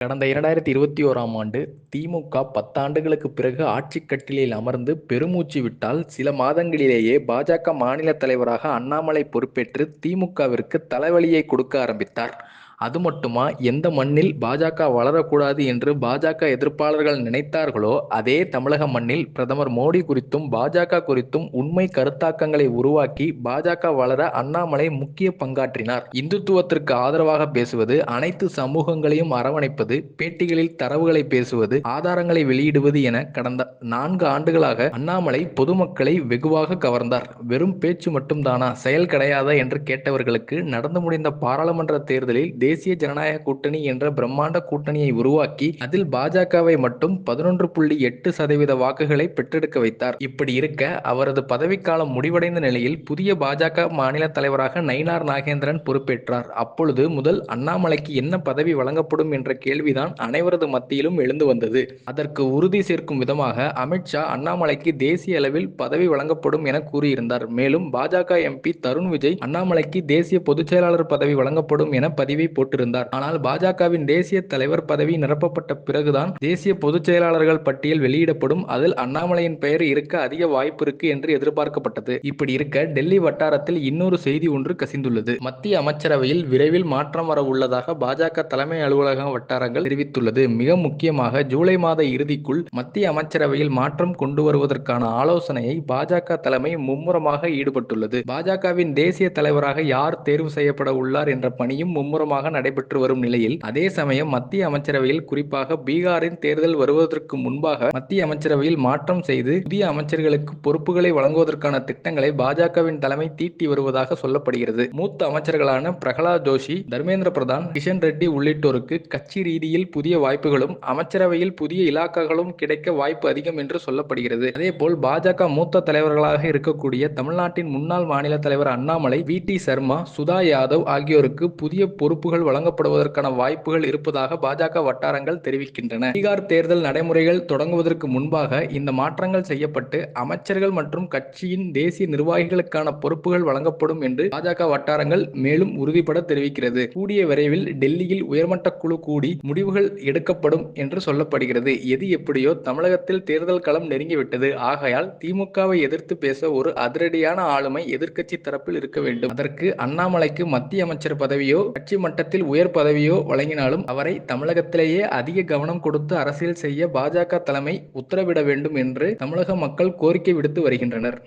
கடந்த இரண்டாயிரத்தி இருபத்தி ஓராம் ஆண்டு திமுக பத்தாண்டுகளுக்கு பிறகு ஆட்சி கட்டிலில் அமர்ந்து பெருமூச்சு விட்டால் சில மாதங்களிலேயே பாஜக மாநில தலைவராக அண்ணாமலை பொறுப்பேற்று திமுகவிற்கு தலைவலியை கொடுக்க ஆரம்பித்தார். அது மட்டுமா? எந்த மண்ணில் பாஜக வளரக்கூடாது என்று பாஜக எதிர்ப்பாளர்கள் நினைத்தார்களோ அதே தமிழக மண்ணில் பிரதமர் மோடி குறித்தும் பாஜக குறித்தும் உண்மை கருத்தாக்கங்களை உருவாக்கி பாஜக வளர அண்ணாமலை முக்கிய பங்காற்றினார். இந்துத்துவத்திற்கு ஆதரவாக பேசுவது அனைத்து சமூகங்களையும் அரவணைப்பது பேட்டிகளில் தரவுகளை பேசுவது ஆதாரங்களை வெளியிடுவது என கடந்த நான்கு ஆண்டுகளாக அண்ணாமலை பொதுமக்களை வெகுவாக கவர்ந்தார். வெறும் பேச்சு மட்டும்தானா? செயல் கிடையாதா? என்று கேட்டவர்களுக்கு நடந்து முடிந்த பாராளுமன்ற தேர்தலில் தேசிய ஜனநாயக கூட்டணி என்ற பிரம்மாண்ட கூட்டணியை உருவாக்கி அதில் பாஜகவை மட்டும் பதினொன்று புள்ளி எட்டு சதவீத வாக்குகளை பெற்றெடுக்க வைத்தார். இப்படி இருக்க அவரது பதவிக்காலம் முடிவடைந்த நிலையில் புதிய பாஜக மாநில தலைவராக நயினார் நாகேந்திரன் பொறுப்பேற்றார். அப்பொழுது முதல் அண்ணாமலைக்கு என்ன பதவி வழங்கப்படும் என்ற கேள்விதான் அனைவரது மத்தியிலும் எழுந்து வந்தது. அதற்கு உறுதி சேர்க்கும் விதமாக அமித்ஷா அண்ணாமலைக்கு தேசிய அளவில் பதவி வழங்கப்படும் என கூறியிருந்தார். மேலும் பாஜக எம்பி தருண் விஜய் அண்ணாமலைக்கு தேசிய பொதுச் செயலாளர் பதவி வழங்கப்படும் என பதிவை போட்டிருந்தார். ஆனால் பாஜகவின் தேசிய தலைவர் பதவி நிரப்பப்பட்ட பிறகுதான் தேசிய பொதுச் செயலாளர்கள் பட்டியல் வெளியிடப்படும். அதில் அண்ணாமலையின் பெயர் இருக்க அதிக வாய்ப்பு இருக்கு என்று எதிர்பார்க்கப்பட்டது. இப்படி இருக்க டெல்லி வட்டாரத்தில் இன்னொரு செய்தி ஒன்று கசிந்துள்ளது. மத்திய அமைச்சரவையில் விரைவில் மாற்றம் வர உள்ளதாக பாஜக தலைமை அலுவலக வட்டாரங்கள் தெரிவித்துள்ளது. மிக முக்கியமாக ஜூலை மாத இறுதிக்குள் மத்திய அமைச்சரவையில் மாற்றம் கொண்டு வருவதற்கான ஆலோசனையை பாஜக தலைமை மும்முரமாக ஈடுபட்டுள்ளது. பாஜகவின் தேசிய தலைவராக யார் தேர்வு செய்யப்பட உள்ளார் என்ற பணியும் மும்முரமாக நடைபெற்று வரும் நிலையில் அதே சமயம் மத்திய அமைச்சரவையில் குறிப்பாக பீகாரின் தேர்தல் வருவதற்கு முன்பாக மத்திய அமைச்சரவையில் மாற்றம் செய்து புதிய அமைச்சர்களுக்கு பொறுப்புகளை வழங்குவதற்கான திட்டங்களை பாஜகவின் தலைமை தீட்டி வருவதாக சொல்லப்படுகிறது. மூத்த அமைச்சர்களான பிரகலாத் ஜோஷி தர்மேந்திர பிரதான் கிஷன் ரெட்டி உள்ளிட்டோருக்கு கட்சி ரீதியில் புதிய வாய்ப்புகளும் அமைச்சரவையில் புதிய இலாக்காக்களும் கிடைக்க வாய்ப்பு அதிகம் என்று சொல்லப்படுகிறது. அதேபோல் பாஜக மூத்த தலைவர்களாக இருக்கக்கூடிய தமிழ்நாட்டின் முன்னாள் மாநில தலைவர் அண்ணாமலை வி. டி. சர்மா சுதா யாதவ் ஆகியோருக்கு புதிய பொறுப்புகள் வழங்கப்படுவதற்கான வாய்ப்புகள் இருப்பதாக பாஜக வட்டாரங்கள் தெரிவிக்கின்றன. பீகார் தேர்தல் நடைமுறைகள் தொடங்குவதற்கு முன்பாக இந்த மாற்றங்கள் செய்யப்பட்டு அமைச்சர்கள் மற்றும் கட்சியின் தேசிய நிர்வாகிகளுக்கான பொறுப்புகள் வழங்கப்படும் என்று பாஜக வட்டாரங்கள் மேலும் உறுதிபட தெரிவிக்கிறது. கூடிய விரைவில் டெல்லியில் உயர்மட்ட குழு கூடி முடிவுகள் எடுக்கப்படும் என்று சொல்லப்படுகிறது. எது எப்படியோ தமிழகத்தில் தேர்தல் களம் நெருங்கிவிட்டது. ஆகையால் திமுகவை எதிர்த்து பேச ஒரு அதிரடியான ஆளுமை எதிர்க்கட்சி தரப்பில் இருக்க வேண்டும். அதற்கு அண்ணாமலைக்கு மத்திய அமைச்சர் பதவியோ கட்சி மட்டத்தில் உயர் பதவியோ வழங்கினாலும் அவரை தமிழகத்திலேயே அதிக கவனம் கொடுத்து அரசியல் செய்ய பாஜக தலைமை உத்தரவிட வேண்டும் என்று தமிழக மக்கள் கோரிக்கை விடுத்து வருகின்றனர்.